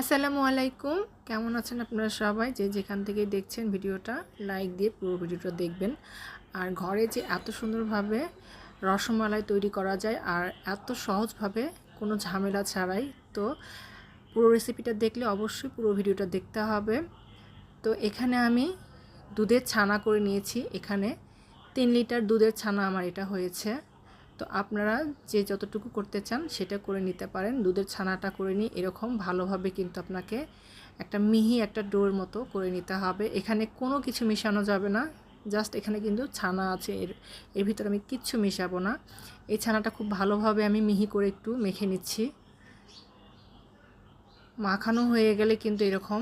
আসসালামু আলাইকুম। কেমন আছেন আপনারা সবাই? যে যেখান থেকে দেখছেন ভিডিওটা লাইক দিয়ে পুরো ভিডিওটা দেখবেন। আর ঘরে যে এত সুন্দরভাবে রসমালাই তৈরি করা যায় আর এত সহজভাবে কোনো ঝামেলা ছাড়াই, তো পুরো রেসিপিটা দেখলে অবশ্যই পুরো ভিডিওটা দেখতে হবে। তো এখানে আমি দুধের ছানা করে নিয়েছি। এখানে তিন লিটার দুধের ছানা আমার এটা হয়েছে। তো আপনারা যে যতটুকু করতে চান সেটা করে নিতে পারেন। দুধের ছানাটা করে নিয়ে এরকম ভালোভাবে কিন্তু আপনাকে একটা মিহি একটা ডোর মতো করে নিতে হবে। এখানে কোনো কিছু মেশানো যাবে না। জাস্ট এখানে কিন্তু ছানা আছে। এর এর ভিতরে আমি কিচ্ছু মেশাবো না। এই ছানাটা খুব ভালোভাবে আমি মিহি করে একটু মেখে নিচ্ছি। মাখানো হয়ে গেলে কিন্তু এরকম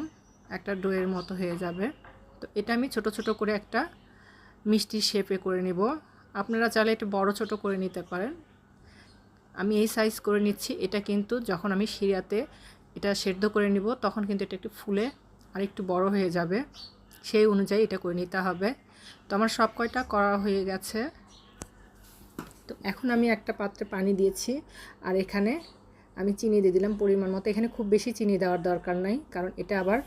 একটা ডোয়ের মতো হয়ে যাবে। তো এটা আমি ছোট ছোট করে একটা মিষ্টি শেপে করে নিব। আপনারা চাইলে একটু বড় ছোট করে নিতে পারেন। আমি এই সাইজ করে নিচ্ছি। এটা কিন্তু যখন আমি শিরাতে এটা সেদ্ধ করে নিব, তখন কিন্তু এটা একটু ফুলে আর একটু বড় হয়ে যাবে। সেই অনুযায়ী এটা করে নিতে হবে। তো আমার সব কয়টা করা হয়ে গেছে। তো এখন আমি একটা পাত্রে পানি দিয়েছি আর এখানে আমি চিনি দিয়ে দিলাম পরিমাণ মতো। এখানে খুব বেশি চিনি দেওয়ার দরকার নাই, কারণ এটা আবার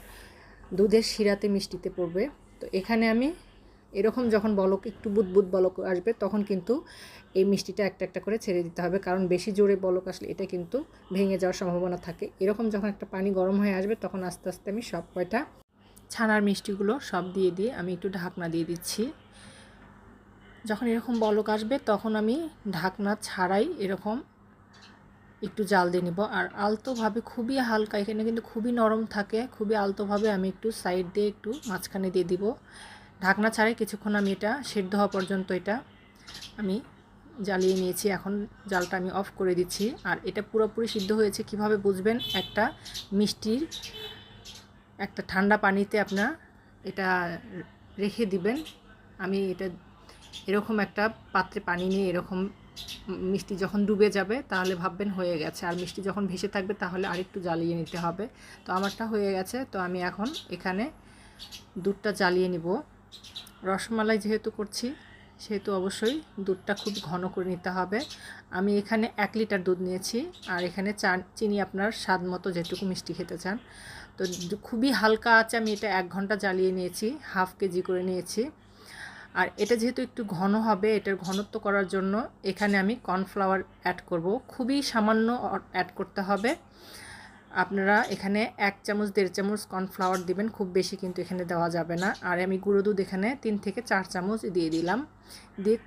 দুধের শিরাতে মিষ্টিতে পড়বে। তো এখানে আমি এরকম যখন বলক, একটু বুদবুদ বলক আসবে, তখন কিন্তু এই মিষ্টিটা একটা একটা করে ছেড়ে দিতে হবে। কারণ বেশি জোরে বলক আসলে এটা কিন্তু ভেঙে যাওয়ার সম্ভাবনা থাকে। এরকম যখন একটা পানি গরম হয়ে আসবে, তখন আস্তে আস্তে আমি সব কয়টা ছানার মিষ্টিগুলো সব দিয়ে দিয়ে আমি একটু ঢাকনা দিয়ে দিচ্ছি। যখন এরকম বলক আসবে, তখন আমি ঢাকনা ছাড়াই এরকম একটু জাল দিয়ে নিব। আর আলতোভাবে খুবই হালকা, এখানে কিন্তু খুবই নরম থাকে। খুবই আলতোভাবে আমি একটু সাইড দিয়ে একটু মাঝখানে দিয়ে দিব। ঢাকনা ছাড়াই কিছুক্ষণ আমি এটা সেদ্ধ হওয়া পর্যন্ত এটা আমি জ্বালিয়ে নিয়েছি। এখন জালটা আমি অফ করে দিচ্ছি। আর এটা পুরোপুরি সিদ্ধ হয়েছে কীভাবে বুঝবেন? একটা মিষ্টির একটা ঠান্ডা পানিতে আপনার এটা রেখে দিবেন। আমি এটা এরকম একটা পাত্রে পানি নিয়ে এরকম মিষ্টি যখন ডুবে যাবে তাহলে ভাববেন হয়ে গেছে। আর মিষ্টি যখন ভেসে থাকবে তাহলে আরেকটু জ্বালিয়ে নিতে হবে। তো আমারটা হয়ে গেছে। তো আমি এখন এখানে দুধটা জ্বালিয়ে নিব। রসমালাই যেহেতু করছি, সেহেতু অবশ্যই দুধটা খুব ঘন করে নিতে হবে। আমি এখানে এক লিটার দুধ নিয়েছি, আর এখানে চা চিনি আপনার স্বাদ মতো যেটুকু মিষ্টি খেতে চান। তো খুবই হালকা আছে আমি এটা এক ঘণ্টা জ্বালিয়ে নিয়েছি, হাফ কেজি করে নিয়েছি। আর এটা যেহেতু একটু ঘন হবে, এটার ঘনত্ব করার জন্য এখানে আমি কর্নফ্লাওয়ার অ্যাড করব। খুবই সামান্য অ্যাড করতে হবে। আপনারা এখানে এক চামচ, দেড় চামচ কর্নফ্লাওয়ার দিবেন, খুব বেশি কিন্তু এখানে দেওয়া যাবে না। আর আমি গুঁড়ো দুধ এখানে তিন থেকে চার চামচ দিয়ে দিলাম। দিয়ে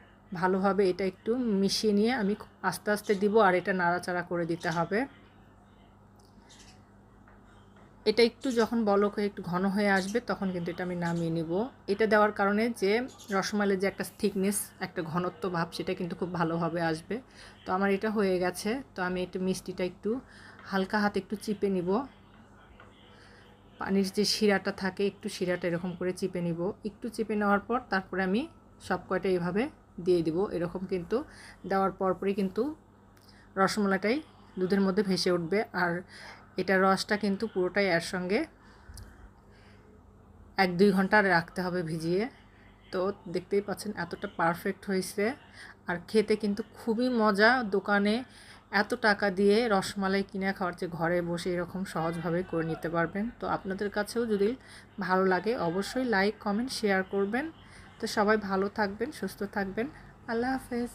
ভালোভাবে এটা একটু মিশিয়ে নিয়ে আমি আস্তে আস্তে দিব আর এটা নাড়াচাড়া করে দিতে হবে। এটা একটু যখন বলক হয়ে একটু ঘন হয়ে আসবে তখন কিন্তু এটা আমি নামিয়ে নিব। এটা দেওয়ার কারণে যে রসমালের যে একটা থিকনেস একটা ঘনত্ব ভাব, সেটা কিন্তু খুব ভালোভাবে আসবে। তো আমার এটা হয়ে গেছে। তো আমি একটু মিষ্টিটা একটু হালকা হাতে একটু চিপে নিব। পানির যে শিরাটা থাকে, একটু শিরাটা এরকম করে চিপে নিব। একটু চিপে নেওয়ার পর তারপরে আমি সব কয়টা এইভাবে দিয়ে দিব। এরকম কিন্তু দেওয়ার পরপরই কিন্তু রসমলাটাই দুধের মধ্যে ভেসে উঠবে। আর এটার রসটা কিন্তু পুরোটাই এর সঙ্গে এক দুই ঘণ্টা রাখতে হবে ভিজিয়ে। তো দেখতেই পাচ্ছেন এতটা পারফেক্ট হয়েছে। আর খেতে কিন্তু খুবই মজা। দোকানে এত টাকা দিয়ে রসমালাই কিনে খাওয়ার চেয়ে ঘরে বসে এরকম সহজভাবে করে নিতে পারবেন। তো আপনাদের কাছেও যদি ভালো লাগে, অবশ্যই লাইক কমেন্ট শেয়ার করবেন। তো সবাই ভালো থাকবেন, সুস্থ থাকবেন। আল্লাহ হাফেজ।